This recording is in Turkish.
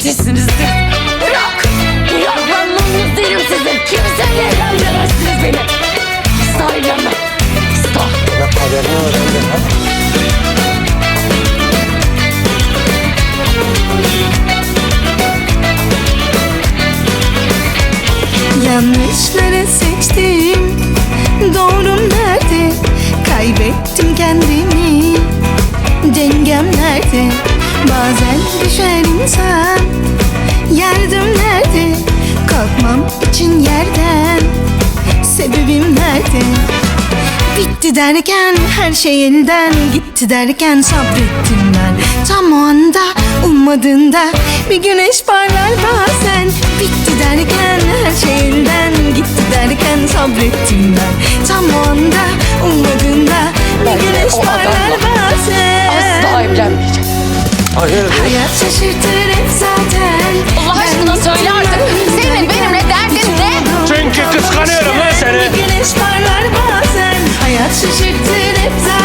katilsiniz siz. Bırak. Bırak ben değilim sizin. Kimseyle evlendiremezsiniz beni. Asla evlenmem. Asla. Haberini öğrendim ha. Yanlışları seçtim Doğrum nerede Kaybettim kendimi Dengem nerede Bazen düşer insan Yardım nerede? Kalkmam için yerden. Sebebim nerede? Bitti derken her şey elden gitti derken sabrettim ben. Tam o anda ummadığında bir güneş parlar bazen. Bitti derken her şey elden gitti derken sabrettim ben. Tam o anda ummadığında bir güneş parlar bazen. Asla evlenmeyeceğim. Hayırdır? Hayat şaşırtır hep zaten drifted if